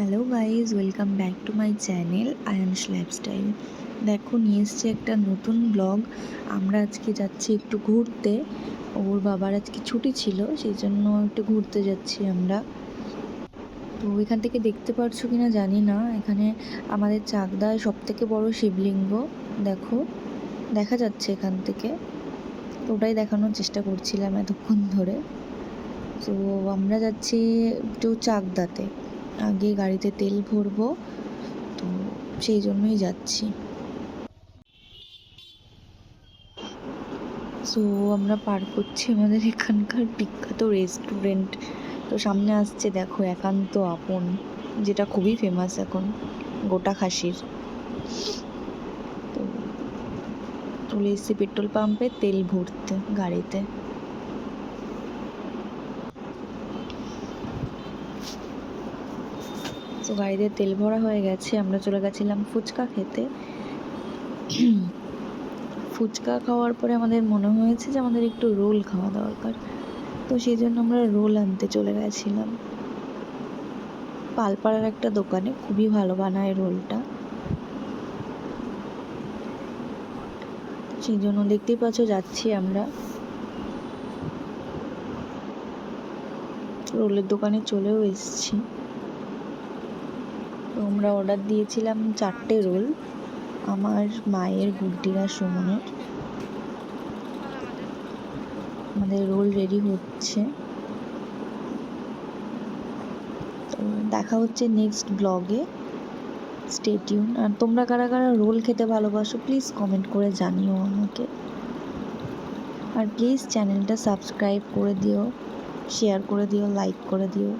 Hello guys welcome back to my channel Ayan's lifestyle দেখো, নিয়ে এসছে একটা নতুন ব্লগ আমরা আজকে যাচ্ছি একটু ঘুরতে। ওর বাবার আজকে ছুটি ছিল, সেই জন্য একটু ঘুরতে যাচ্ছি আমরা। তো এখান থেকে দেখতে পারছ কি না জানি না। এখানে আমাদের চাকদায় সব থেকে বড় শিবলিঙ্গ, দেখো। দেখা যাচ্ছে এখান থেকে। তো ওটাই দেখানোর চেষ্টা করছিলাম এতক্ষণ ধরে। তো আমরা যাচ্ছি একটু চাকদাতে। আগে গাড়িতে তেল ভরবো, তো সেই জন্যই যাচ্ছি। সো আমরা পার করছি আমাদের এখানকার বিখ্যাত রেস্টুরেন্ট তো সামনে আসছে, দেখো, একান্ত আপন, যেটা খুবই ফেমাস এখন, গোটা খাসির। তো চলে এসেছি পেট্রোল পাম্পে তেল ভরতে গাড়িতে। তো গাড়িতে তেল ভরা হয়ে গেছে, আমরা চলে গেছিলাম ফুচকা খেতে। ফুচকা খাওয়ার পরে আমাদের মনে হয়েছে যে আমাদের একটু রোল খাওয়া দরকার। তো সেই জন্য আমরা রোল আনতে চলে গেছিলাম। পালপাড়ার একটা দোকানে, খুবই ভালো বানায় রোলটা। সেই জন্য দেখতেই পাচ্ছ যাচ্ছি আমরা। রোলের দোকানে চলেও এসেছি। আমরা অর্ডার দিয়েছিলাম চারটে রোল, আমার মায়ের গুড্ডিরা সুমনের। আমাদের রোল রেডি হচ্ছে। তো দেখা হচ্ছে নেক্সট ব্লগে স্টেটিউন আর তোমরা কারা কারা রোল খেতে ভালোবাসো প্লিজ কমেন্ট করে জানিও আমাকে। আর প্লিজ চ্যানেলটা সাবস্ক্রাইব করে দিও শেয়ার করে দিও লাইক করে দিও।